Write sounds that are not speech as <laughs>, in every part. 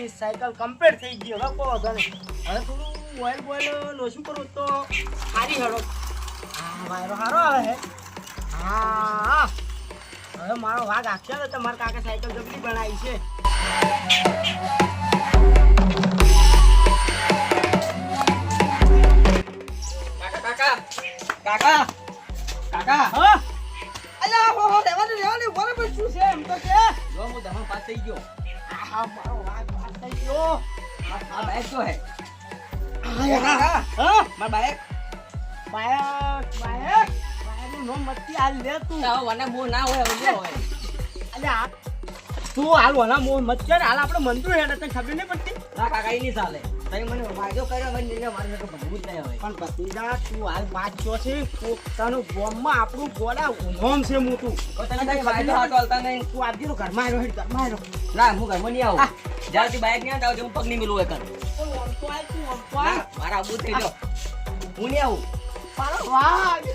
મારી cycle complete થઈ ગઈ હવે કહો તને હવે થોડું ઓઇલ બોઇલ લોશું કરું તો? સારી હળો. હા વાયરો સારો આવે હે હા. હવે મારો વાઘ આખ્યો તો તમારા કાકા સાયકલ જબરી બનાવી છે. કાકા કાકા કાકા કાકા. હા? અલ્યા હો હો રહેવાનું બોલે બરાબર શું છે? એમ તો કે. જો હું દહણ પાસ થઈ ગયો. આ મારો વાઘ. પાસ આ તું આવો મને મો ના હોય હવે હોય અલ્યા તું હાલ વના મોહ મત કર હાલ આપણે મંદિર હેડ તને ખબર નહીં પડતી ના કાકા એ નહીં ચાલે તમે મને વાયદો કર્યો મને ને મારે તો ભણવું જ નહીં હવે પણ ભતીજા તું હાલ વાંચ્યો છે. પોતાનું ગોમમાં આપણું ઉમોમ છે મોટું. તને કઈ વાયદો હાથો હાલતા નહીં. તું આપજી તો ઘરમાં આવ્યો હેડ ઘરમાં આવ્યો. ના હું ઘરમાં નહીં આવું. જ્યારથી બાઇક નહીં આવજો હું પગ નહીં મિલું આય. મારા આબુ થઈ ગયો. હું નહીં આવું. મારો વાઘ.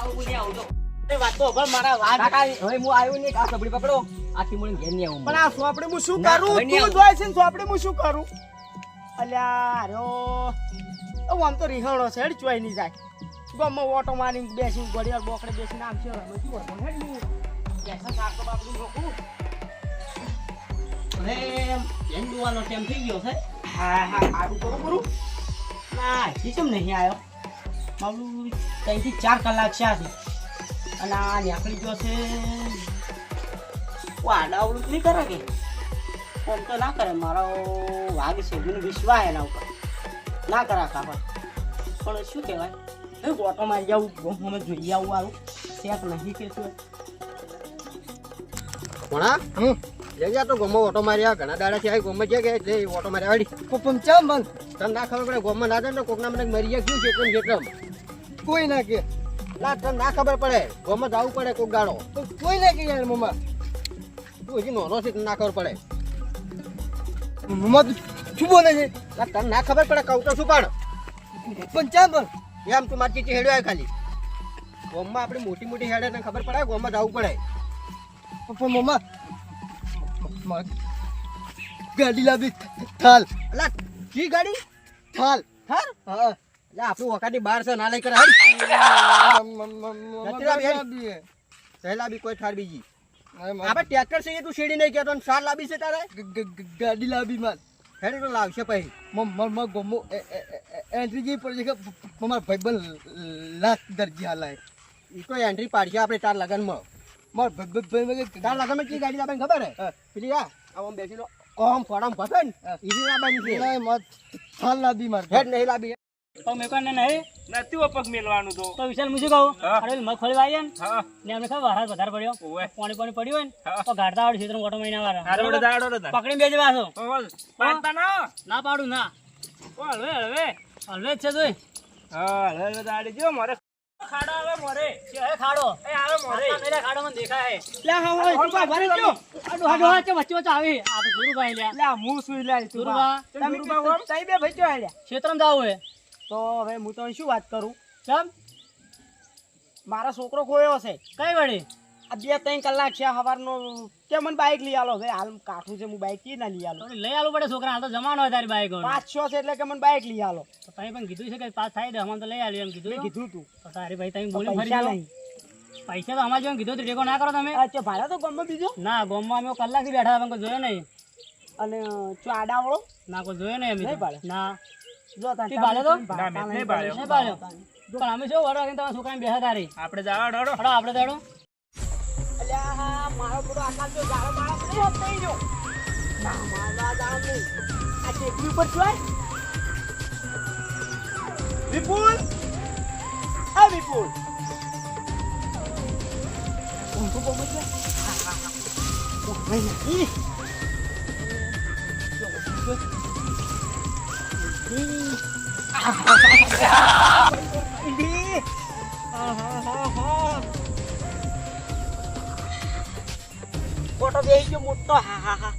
આવું નહીં આવું જો. એ વાત તો મારા કાકા હવે હું આવ્યો નહીં આ સબડી પકડો. આથી મને ઘેર નહીં આવું. પણ આ સોપડે હું શું કરું? તું જોઈ છે ને સોપડે હું શું કરું? અલ્યા અરે આમ તો રિહાણો છે હેડ ચોઈ નહીં જાય. ગમો ઓટો મારી બેસી ઘડિયાળ બોકડે બેસીને આમ છે એમ જોવાનો ટાઈમ થઈ ગયો છે. હા હા સારું કરું કરું ના હજી કેમ નહીં આવ્યો મારું ત્રણથી ચાર કલાક છે આજે. અને આ નીકળી ગયો છે. વાડાવડું નહીં કરે કે? ફોન તો ના કરે મારો વાઘ છે મને વિશ્વાસ એના ઉપર. ના કરા કાપડ પણ શું કહેવાય? એ ઓટો મારી જાઉં અમે જોઈ આવું આવું શેક નહીં કે શું ભણા હમ. જગ્યા તો ગોમો ઓટો માર્યા ઘણા દાડાથી આવી ગોમો જે કે એટલે ઓટો માર્યા વાળી પણ ચમ બંધ? તને ના ખબર પડે ગોમો ના જાય ને કોકના મને મરી ગયા શું જેટલું ને જેટલું કોઈ ના કે. ના તને ના ખબર પડે. ગોમો જવું પડે કોક દાડો. કોઈ ના કે યાર મમ્મા. તું હજી નાનો છે તને ના ખબર પડે. મમ્મા શું બોલે છે ના ખબર પડે કહું તો શું પણ પણ ચા બંધ એમ તું મારી ચીચી ખાલી. ગોમાં આપણે મોટી મોટી હેડે ને ખબર પડે? ગોમમાં જવું પડે. પણ મમ્મા ગાડી થાલ અલા કી ગાડી થાલ થાલ હા એટલે આપણું બહાર છે ના લઈ કરે હરી પહેલા બી કોઈ ઠાર બીજી આપણે ટ્રેક્ટર છે એ તું શેડી નહીં કહેતો સાર લાવી છે તારે? ગાડી લાવી માલ હેડી તો લાવશે પછી. ગમો એન્ટ્રી જેવી પડી છે કે મારા ભાઈબંધ લાખ દરજી હાલાય. એ તો એન્ટ્રી પાડશે આપણે તાર લગનમાં. મારા ભાઈ તાર લગનમાં કઈ ગાડી લાવવાની ખબર હે? પેલી આ આમ બેસીને ઓમ ફોડામ ફસે ને એ લાવવાની છે. થાલ લાવી માર. હેડ નહીં લાવી પગ મેકવાને નહીં. નથી ઓ પગ મેલવાનું તો. તો વિશાલ મુજબ કહું. અરે મગફળી વાવી ને. ને અમને ખબર વરસાદ વધારે પડ્યો. પાણી પાણી પડ્યું હોય ને તો ગાડતા આવડે ક્ષેત્ર મોટો મહિના વાળા. પકડીને બેસી પાછો. ના પાડું ના. હલવે હલવે હલવે જ છે જોઈ. ખાડો આવે મોરે. છે હે ખાડો. એ આવે મોરે. મેરા ખાડો મને દેખાય. લે હા હા તું ભરી ગયો આડો આડો આ છે વચ્ચે વચ્ચે આવી. આ તો ગુરુભાઈ લે હું સુઈ લે તું ગુરુબા તમે તઈ બે ભાઈ જો આલ્યા ક્ષેત્રમાં જાવું હે તો હવે હું તો શું વાત કરું? કેમ મારો છોકરો ખોયો હશે. કઈ વળી? આ બે ત્રણ કલાક છે સવારનો કે મને બાઇક લઈ આલો. ભાઈ હાલ કાઠું છે હું બાઇક કી ના લઈ આલો. લઈ આલો પડે છોકરા હાલ તો જમાનો હોય તારી બાઈક પાંચ છ છે એટલે કે મને બાઇક લઈ આલો. તો તમે પણ કીધું છે કે પાસ થાય દે અમારે તો લઈ આવ્યો એમ કીધું. કીધું તું. તો તારી ભાઈ તમે બોલી ફરી નહીં. પૈસા તો અમારે જેમ કીધું ટેકો ના કરો તમે. અચ્છા ભાડા તો ગમે બીજો? ના ગમમાં અમે કલાકથી બેઠા હતા જોયો નહીં. અને ચો આડાવાળો ના કોઈ જોયો નહીં અમે? ના. પણ અમે શું વડો છોકરાને તારી આપણે જવા ડરો હડો આપણે દાડો અલ્યા મારો બધો આકાલ જો જાડો બાળો નહીં હોત નહીં ના મારા દામ નહીં આ ટેકરી ઉપર જોય વિપુલ? આ વિપુલ. ઊંધું બહુ છે હા હા હા નથી ફોટો બેસી ગયો મોટો. હા હા હા.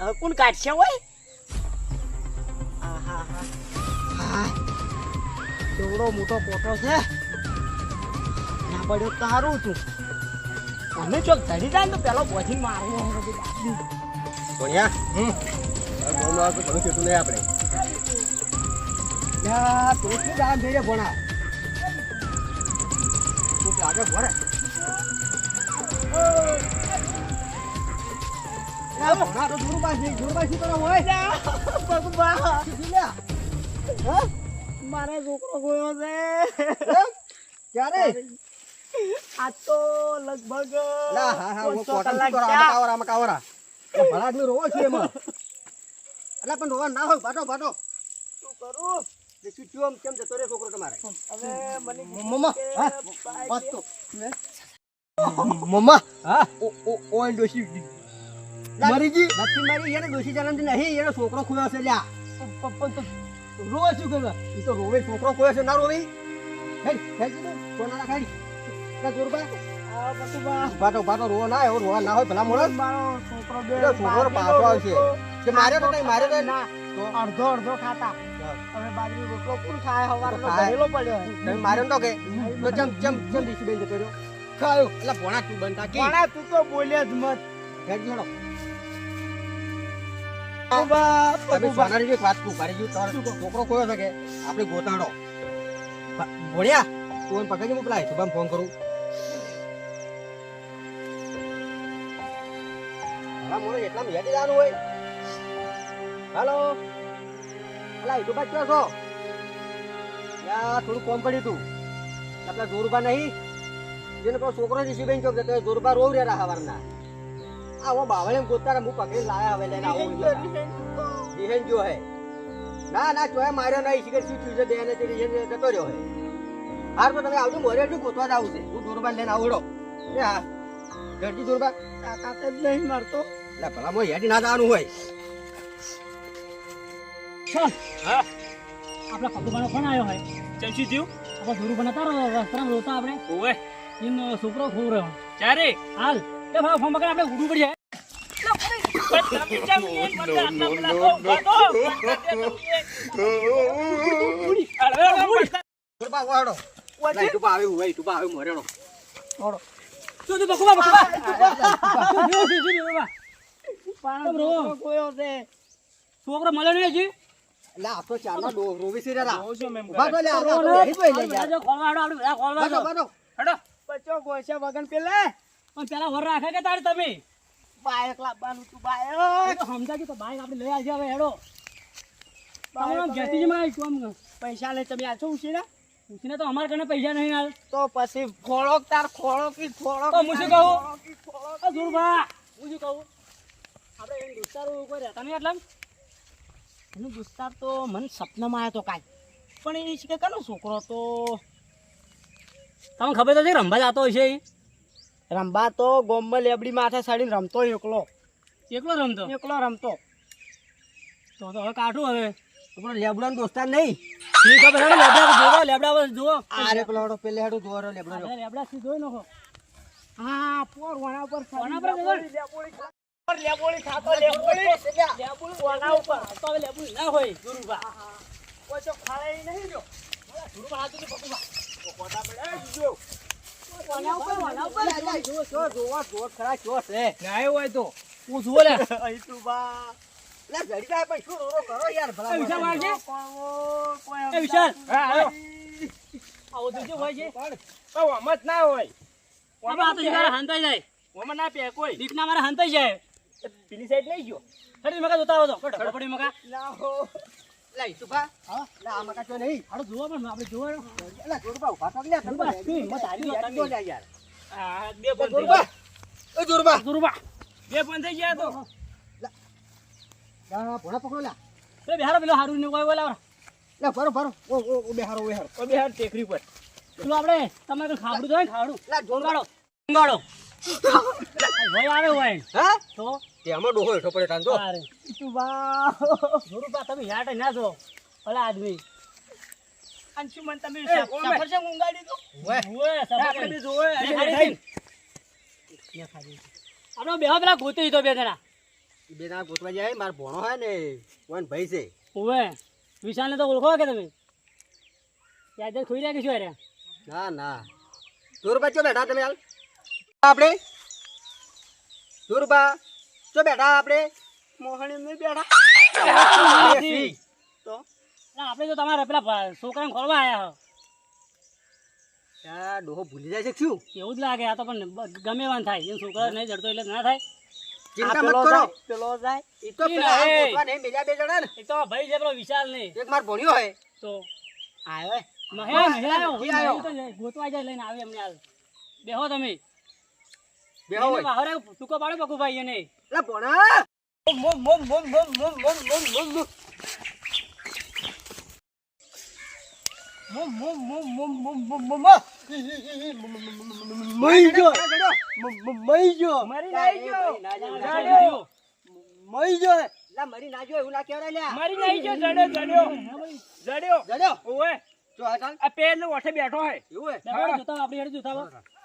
હવે કોણ કાઢશે હોય? હા હા હા. કેવડો મોટો ફોટો છે. ના પડ્યો તો સારું હતું. અમે ચોક ધરી જાય તો પેલો બોજીને મારવો ભણ્યા ગોમનો આવે તો ઘણું છેટું નહીં આપણે. હા? મારો છોકરો ગયો છે. ક્યારે? આ તો લગભગ લા હા હા હું કોટન કરો આમાં કાવરા આમાં કાવરા. એ રોવો છે એમાં. એટલે પણ રોવા ના હોય ભાટો ભાટો. શું કરું? કેમ જતો રે છોકરો તમારે? હવે મને મમ્મા હા વાત તો. મમ્મા હા. ઓ ઓ ઓય ડોશી. મરી ગઈ નથી મરી એને ડોશી જન્મથી નહીં એનો છોકરો ખોયો છે લ્યા. પણ તો રોવે શું કરવા? એ તો રોવે છોકરો ખોયો છે ના રોવે હે હેડ કીધું ખાડી ના રોવા ના હોય રોવા ના હોય ભલા મોણસ મારો છોકરો બે પેલો છોકરો પાછો આવશે. કે મારે તો કઈ મારે તો ના અડધો અડધો ખાતા. હવે બાજરી રોટલો પૂર ખાય? હવારનો ખાય. પડ્યો તમે મારે તો કે. તો ચમ ચમ ચમ દીસી બેન જતો રહ્યો. ખાયો. એટલે ભોણા તું બનતા કી પણ તું તો બોલ્યા જ મત. હેડ જોડો. બટુબા, તમે બટુબા. સોનારી એક વાત કહું. મારી જેવું તારો છોકરો કોયો છે કે? આપણે ગોતાડો. ભ- તું પકડી મોકલાય શુભમ ફોન કરું. હા મોરે જવાનું હોય. હાલો. એ તો ક્યાં છો? યા થોડું કોમ તું. આપણા જોરબા નહીં? જેને પેલો છોકરો જ બેન ચોક જતો જોરબા રોવ રહ્યા હવારના આ હું બાવળે ગોતતા હું પકડીને લાયા હવે લઈને આવું રિહેન જો હે. ના ના ચોય માર્યો નહીં શીખર શું થયું છે બેને તે રિહેન જતો રહ્યો હે. હાર તો તમે આવજો મોરે શું ગોતવા જ આવું છે. હું લઈને આવડો. એ હા. ઘરથી દોરબા તાકાત જ નહીં મારતો. એટલે ભલા ના જવાનું હોય. ચાલ આપણા પગુબાનો ફોન આવ્યો હોય ચમસી થયું આપણે ધોરું બના તારો રસ્તામાં રોતા આપણે ઓવે એમ છોકરો ખૂબ રહ્યો ચારે હાલ એ ભાવ ફોન પકડ આપણે ઉડું પડી જાય? પાણો છોકરો મળ્યો નહીં હજી એટલે આ તો ચારનો ડો રોવી છે રા ઊભા તો લે આ તો રો, રો. તો લે યાર ખોલવાડો આપણે બધા ખોલવા બાટો હાડો. બચ્ચો ગોશે વગન પેલે. પણ પેલા વર રાખે કે તારે તમે? બાયક લાવવાનું તું બાયક. તો સમજાય તો બાયક આપણે લઈ આવજે હવે હેડો. બાયક આમ જ માં કોમ પૈસા લઈ તમે આછો ઉસીરા ઉસીને તો અમારા કને પૈસા નહીં આલ તો પછી ખોળોક તાર ખોળો ઈ ખોળો તો હું શું તાર કહું? ખોળો. આ ધુરભા, હું શું કહું? આપણે એમ દોસ્તારો ઉપર રહેતા નહીં એટલે એનું દોસ્તાર તો મને સપનામાં આવ્યો હતો કાંઈ. પણ એ છે કે છોકરો તો? તમને ખબર તો છે રંભા જતો હશે છે રમવા તો ગોમમાં લેબડી માથે સાડીને રમતો એકલો. એકલો રમતો? એકલો રમતો. તો તો હવે કાઢું હવે. આપણો લેબડાનો દોસ્તાર નહીં. શું ખબર હેડો લેબડા જોવો લેબડા બસ જુઓ આરે પેલો હાડો પેલે હાડો દોરો લેબડા લેબડા થી જોઈ નાખો? હા પોર વણા પર વણા પર. લેબોળી ખાતો લેબોળી. લેબોળી લેબોળી ઉપર તો હવે ના હોય. ધુરભા કોઈ તો ખાય નહીં જો ધુરભા હાથું થી પકડવા. વણા ઉપર વણા ઉપર. જો જો જોવા જો ખરા જો છે ના હોય તો. હું જુઓ લે. <laughs> અહીં તું બા. લે જડી જાય પણ શું રોરો કરો યાર ભલા વિશાલ મોણા. એ વિશાલ. હા આવ્યો આવો તો શું હોય છે. તો વમત ના હોય. તો જરા હાંતાઈ જાય. વમત ના પે કોઈ. દીકના મારે હંતાઈ જાય. પેલી સાઈડ લઈ ગયો. હેડી મકા જોતા આવો તો. પડી મકા લાવો લઈ લે હા? લા આ મકા ચો નહીં. હાડો જોવા પણ આપણે જોવા લે જોરબા ઊભા થાક લ્યા જોરબા, શું હિંમત હારી યાર હેડી લ્યા યાર? આ બે બંધ જોરબા. એ જોરબા. ધુરભા બે બંધ થઈ ગયા તો. લા. ભોળા પકડો લા. એ બિહારો પેલો હારું ને કોઈ બોલાવ લે ભરો ભરો ઓ ઓ બેહારો બેહારો. ઓ બે હાથ ટેકરી પર તું આપણે તમારે ખાવડું ને ખાવડું લે જોરબા. ગાડો ગાડો ભાઈ આવે હોય. હા? તો? તે આમાં ડોહો હેઠો પડે તાન જો સારે તું બા ધુરભા તમે યાટ ના જો. ભલા આદમી. અંશુમન તમે સફર છે. સફરજન દો? ઓય ઓય સફર આપણે જો ઓય જોવે. મેં ખાધી હતી ને? મેં ખાધી હતી. આપણે બે પેલા ગોતી દીધો બે જણા. બે જણા ગોતવા જાય માર ભોણો હે ને કોણ ભાઈ છે. ઓય વિશાલને તો ઓળખો કે તમે? યાદ ખોઈ રહ્યા કે શું અરે. ના ના. જોરબા ચો બેઠા તમે હાલ? આપણે? જોરબા ચો બેઠા આપણે મોહણી બેઠા. તો? ના, આપણે તો તમારે પેલા છોકરાને ખોલવા આવ્યા હા. ડોહો ભૂલી જાય છે શું? એવું જ લાગે આ તો પણ ગમે વાન થાય. એમ છોકરા નહીં જડતો એટલે ના થાય. ચિંતા મત કરો. પેલો જાય. એ તો પેલા આ નહીં. બીજા બે જણા ને. એક તો ભાઈ છે પેલો વિશાલ નહીં એક માર ભણ્યો હે. તો? આવ્યો મહે મહે આવ્યો ઈ આવ્યો. મહે તો ગોતવા જાય લઈને આવે એમને હાલ. બેહો તમે. બેહો બહાર ટૂંકો પાડો બકુભાઈ એને. એટલે ભણા mom mom mom mom mom mom mom mom mom. મરી ગયો મ- મ- મરી ગયો મરી ગયો. મરી ગયો લા મરી ના જો એવું ના કહેવાય મરી નાઈ ગયો જડ્યો જડ્યો જડ્યો જડ્યો ઓવે જો આ આ પેર ઓઠે બેઠો હે એવું હે બેહો, જોતા આવો, આપણી જોતા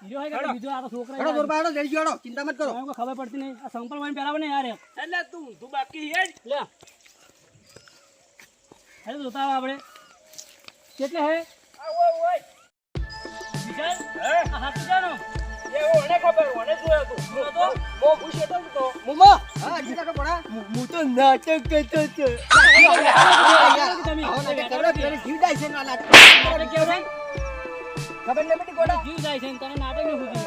બીજો હોય કે બીજો આ છોકરા હેડો જઈ ગયો ચિંતા મત કરો. મને ખબર પડતી નહીં. આ સંપલ પહેરાવો ને યાર એટલે તું તું બાકી હે લે. હેડો જોતા આપણે. કેટલે હે? આ ઓય ઓય બીજા? હે? હાથ જાનો હું તો નાટક કરતો છો જીવ જાય છે ખબર નહીં પડી ગોડા જીવ જાય છે તને નાટક નહીં સુધી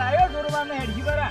આવ્યો જોરવા ને હેડી બરા